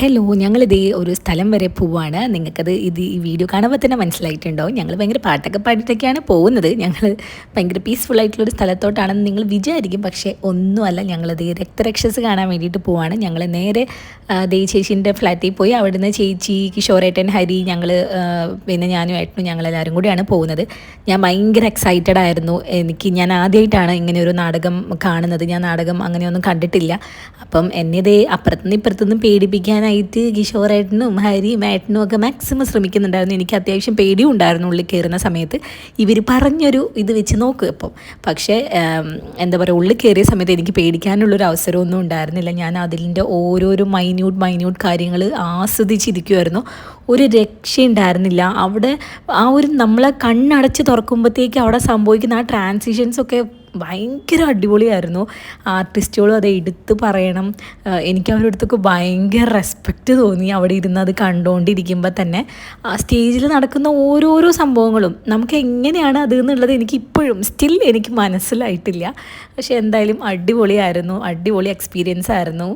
Hello ഞങ്ങളിതേ ഒരു സ്ഥലം വരെ പോവാണ്. നിങ്ങൾക്കത് ഇത് ഈ വീഡിയോ കാണുമ്പോൾ തന്നെ മനസ്സിലായിട്ടുണ്ടാവും. ഞങ്ങൾ ഭയങ്കര പാട്ടൊക്കെ പാടിയിട്ടൊക്കെയാണ് പോകുന്നത്. ഞങ്ങൾ ഭയങ്കര പീസ്ഫുൾ ആയിട്ടുള്ളൊരു സ്ഥലത്തോട്ടാണെന്ന് നിങ്ങൾ വിചാരിക്കും. പക്ഷേ ഒന്നുമല്ല. ഞങ്ങളത് രക്തരക്ഷസ് കാണാൻ വേണ്ടിയിട്ട് പോവാണ്. ഞങ്ങൾ നേരെ ദേ ചേച്ചീന്റെ ഫ്ലാറ്റിൽ പോയി. അവിടുന്ന് ചേച്ചി കിഷോറേട്ടൻ ഹരി ഞങ്ങൾ പിന്നെ ഞാനും ഏട്ടനും ഞങ്ങളെല്ലാവരും കൂടിയാണ് പോകുന്നത്. ഞാൻ ഭയങ്കര എക്സൈറ്റഡ് ആയിരുന്നു. എനിക്ക് ഞാൻ ആദ്യമായിട്ടാണ് ഇങ്ങനെ ഒരു നാടകം കാണുന്നത്. ഞാൻ നാടകം അങ്ങനെയൊന്നും കണ്ടിട്ടില്ല. അപ്പം എന്നെ ദേ അപ്പുറത്തുനിന്ന് ഇപ്പുറത്തുനിന്ന് പേടിപ്പിക്കാനായിട്ട് കിഷോറേട്ടനും ഹരി ഏട്ടനും ഒക്കെ മാക്സിമം ശ്രമിക്കുന്നുണ്ടായിരുന്നു. എനിക്ക് അത്യാവശ്യം പേടിയും ഉണ്ടായിരുന്നു ഉള്ളിൽ കയറുന്ന സമയത്ത്. ഇവർ പറഞ്ഞൊരു ഇത് വെച്ച് നോക്കും അപ്പം പക്ഷേ എന്താ പറയുക ഉള്ളിൽ കയറിയ സമയത്ത് എനിക്ക് പേടിക്കാനുള്ളൊരു അവസരമൊന്നും ഉണ്ടായിരുന്നില്ല. ഞാൻ അതിന്റെ ഓരോരോ മൈന്യൂട്ട് മൈന്യൂട്ട് കാര്യങ്ങൾ ആസ്വദിച്ചിരിക്കുമായിരുന്നു ഒരു രക്ഷയുണ്ടായിരുന്നില്ല. അവിടെ ആ ഒരു നമ്മളെ കണ്ണടച്ച് തുറക്കുമ്പോഴത്തേക്ക് അവിടെ സംഭവിക്കുന്ന ആ ട്രാൻസിഷൻസ് ഒക്കെ ഭയങ്കര അടിപൊളിയായിരുന്നു. ആർട്ടിസ്റ്റുകളും അത് എടുത്ത് പറയണം. എനിക്ക് അവരുടെ അടുത്തൊക്കെ ഭയങ്കര റെസ്പെക്റ്റ് തോന്നി. അവിടെ ഇരുന്ന് അത് കണ്ടുകൊണ്ടിരിക്കുമ്പോൾ തന്നെ. സ്റ്റേജിൽ നടക്കുന്ന ഓരോരോ സംഭവങ്ങളും നമുക്ക് എങ്ങനെയാണ് അത് എന്നുള്ളത് എനിക്ക് ഇപ്പോഴും സ്റ്റിൽ എനിക്ക് മനസ്സിലായിട്ടില്ല. പക്ഷെ എന്തായാലും അടിപൊളിയായിരുന്നു. അടിപൊളി എക്സ്പീരിയൻസ് ആയിരുന്നു.